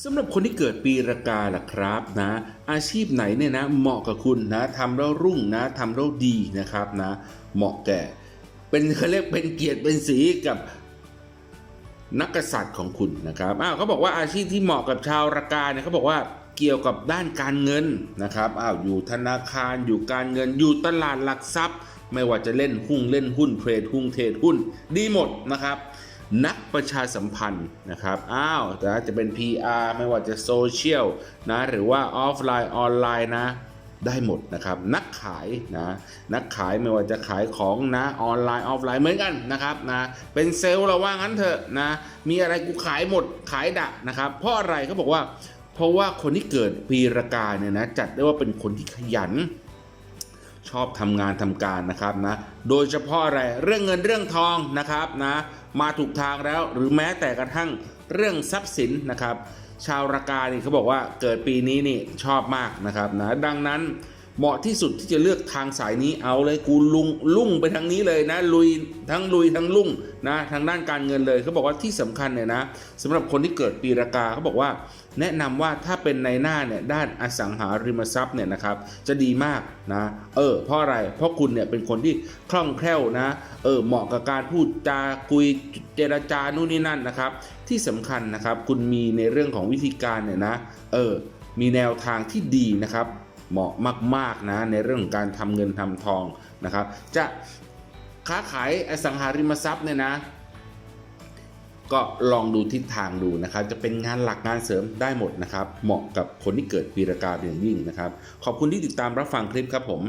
สำหรับคนที่เกิดปีระกาล่ะครับนะ อาชีพไหนเนี่ยนะเหมาะกับคุณนะทำแล้วรุ่งนะทำแล้วดีนะครับนะ เหมาะแก่ เป็นเขาเรียกเป็นเกียรติเป็นสีกับนักกษัตริย์ของคุณนะครับอ้าวเขาบอกว่าอาชีพที่เหมาะกับชาวระกาเนี่ยเขาบอกว่าเกี่ยวกับด้านการเงินนะครับอ้าวอยู่ธนาคารอยู่การเงินอยู่ตลาดหลักทรัพย์ ไม่ว่าจะเล่นหุ้นเล่นหุ้นเทรดหุ้นเทรดหุ้น ดีหมดนะครับ นักประชาสัมพันธ์นะครับ อ้าวแต่จะเป็น PR ไม่ว่าจะโซเชียลนะ หรือว่าออฟไลน์ออนไลน์นะได้หมดนะครับ นักขายนะนักขายไม่ว่าจะขายของนะออนไลน์ออฟไลน์เหมือนกันนะครับนะเป็นเซลล์เราว่างั้นเถอะนะมีอะไรกูขายหมดขายดะนะครับ เพราะอะไรเขาบอกว่า เพราะว่าคนที่เกิดปีรกาเนี่ยนะจัดได้ว่าเป็นคนที่ขยัน ชอบทำงานทำการนะครับนะโดยเฉพาะอะไรเรื่องเงินเรื่องทองนะครับนะมาถูกทางแล้วหรือแม้แต่กระทั่งเรื่องทรัพย์สินนะครับ ชาวรากานี่เขาบอกว่าเกิดปีนี้นี่ชอบมากนะครับนะดังนั้น เหมาะที่สุดที่จะเลือกทางสายนี้เอาเลยกูลุงลุ่งไปทางนี้เลยนะลุยทั้งลุยทั้งลุ่งนะทางด้านการเงินเลยเขาบอกว่าที่สำคัญเนี่ยนะสำหรับคนที่เกิดปีรากาเขาบอกว่า แนะนำว่าถ้าเป็นในหน้าเนี่ยด้านอสังหาริมทรัพย์เนี่ยนะครับจะดีมากนะเออเพราะอะไรเพราะคุณเนี่ยเป็นคนที่คล่องแคล่วนะเออเหมาะกับการพูดจาคุยเจรจานู่นนี่นั่นนะครับ ที่สำคัญนะครับคุณมีในเรื่องของวิธีการเนี่ยนะเออมีแนวทางที่ดีนะครับ เหมาะมากๆนะในเรื่องของการทำเงินทำทองนะครับ จะค้าขายอสังหาริมทรัพย์เนี่ยนะ ก็ลองดูทิศทางดูนะครับ จะเป็นงานหลักงานเสริมได้หมดนะครับ เหมาะกับคนที่เกิดปีรากาเป็นอย่างยิ่งนะครับ ขอบคุณที่ติดตามรับฟังคลิปครับผม